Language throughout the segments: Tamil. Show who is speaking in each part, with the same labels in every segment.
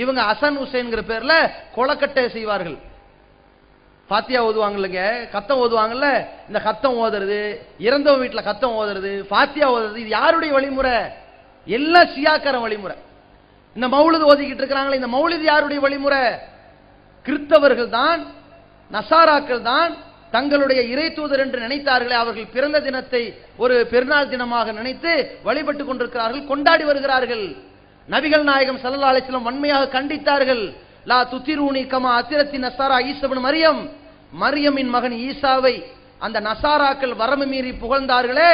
Speaker 1: இவங்க அசன் ஹுசைன்ங்கிற பேர்ல கொலக்கட்டை செய்வார்கள். பாத்தியா ஓதுவாங்கல்லங்க கத்தம் ஓதுவாங்கல்ல? இந்த கத்தம் ஓதுறது இறந்தவன் வீட்டில் கத்தம் ஓதுறது பாத்தியா ஓதுறது இது யாருடைய வழிமுறை? எல்லாம் சியாக்கர வழிமுறை. இந்த மௌலிது ஓதிக்கிட்டு இருக்கிறாங்களே இந்த மௌலிது யாருடைய வழிமுறை? கிறிஸ்தவர்கள் தான் நசாராக்கள் தான் தங்களுடைய இறை தூதர் என்று நினைத்தார்களே அவர்கள் பிறந்த தினத்தை ஒரு பெருநாள் தினமாக நினைத்து வழிபட்டு கொண்டிருக்கிறார்கள் கொண்டாடி வருகிறார்கள். நபிகள் நாயகம் சல்லா அலிஸ்லம் வன்மையாக கண்டித்தார்கள். லா துத்திரூனி கமா அத்திரத்தி நசாரா ஈசபன் மரியம். மரியமின் மகன் ஈசாவை அந்த நசாராக்கள் வரம்பு மீறி புகழ்ந்தார்களே.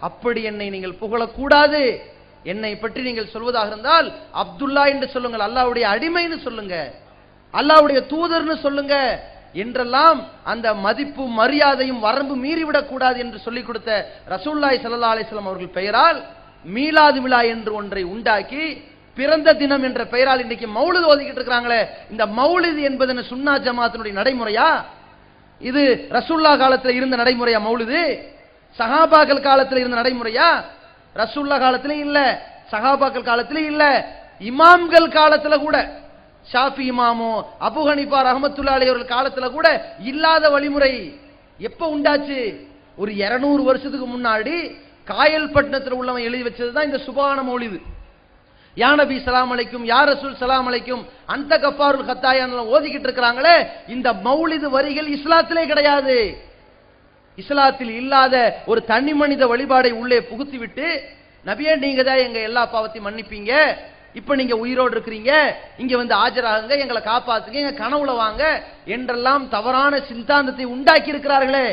Speaker 1: அப்படி என்னை நீங்கள் புகழக்கூடாது. என்னை பற்றி நீங்கள் சொல்வதாக இருந்தால் அப்துல்லா என்று சொல்லுங்கள் அல்லாவுடைய அடிமைன்னு சொல்லுங்க. அல்லாஹ்வுடைய தூதர்னு சொல்லுங்க. என்றெல்லாம் அந்த மதிப்பு மரியாதையும் வரம்பு மீறிவிடக் கூடாது என்று சொல்லிக் கொடுத்த ரசூல்லாய் சல்லா அலிஸ்லாம் அவர்கள் பெயரால் மீலாது விழா என்று ஒன்றை உண்டாக்கி பிறந்த தினம் என்ற பெயரால் இன்னைக்கு மௌலிது ஓதிக்கிட்டு இருக்கிறாங்களே இந்த மௌலிது என்பது சுன்னா ஜமாத்தினுடைய நடைமுறையா? இது ரசுல்லா காலத்தில் இருந்த நடைமுறையா மௌலிது? சஹாபாக்கள் காலத்தில் இருந்த நடைமுறையா? ரசுல்லா காலத்துல இல்ல சஹாபாக்கள் காலத்துல இல்ல இமாம்கள் காலத்துல கூட. ஷாஃபி இமாமோ அபு ஹனிஃபா ரஹமத்துல்லா அலி அவர்கள் காலத்துல கூட இல்லாத வழிமுறை எப்ப உண்டாச்சு? ஒரு 200 வருஷத்துக்கு முன்னாடி காயல்பட்டினத்தில் உள்ளவன் எழுதி வச்சது தான் இந்த சுபான மொழிது யா நபி சலாம் அலைக்கும் யா ரசூல் சலாம் அலைக்கும் அந்த கஃபாருல் ஹத்தாயான் ஓதிக்கிட்டு இருக்கிறாங்களே இந்த மௌலிது வரிகள் இஸ்லாத்திலே கிடையாது. இஸ்லாத்தில் இல்லாத ஒரு தனி மனித வழிபாடை உள்ளே புகுத்தி விட்டு நபியே நீங்க தான் எங்க எல்லா பாவத்தையும் மன்னிப்பீங்க? இப்ப நீங்க உயிரோடு இருக்கிறீங்க இங்க வந்து ஆஜராகுங்க எங்களை காப்பாத்துங்க எங்க கனவுல வாங்க என்றெல்லாம் தவறான சித்தாந்தத்தை உண்டாக்கி இருக்கிறார்களே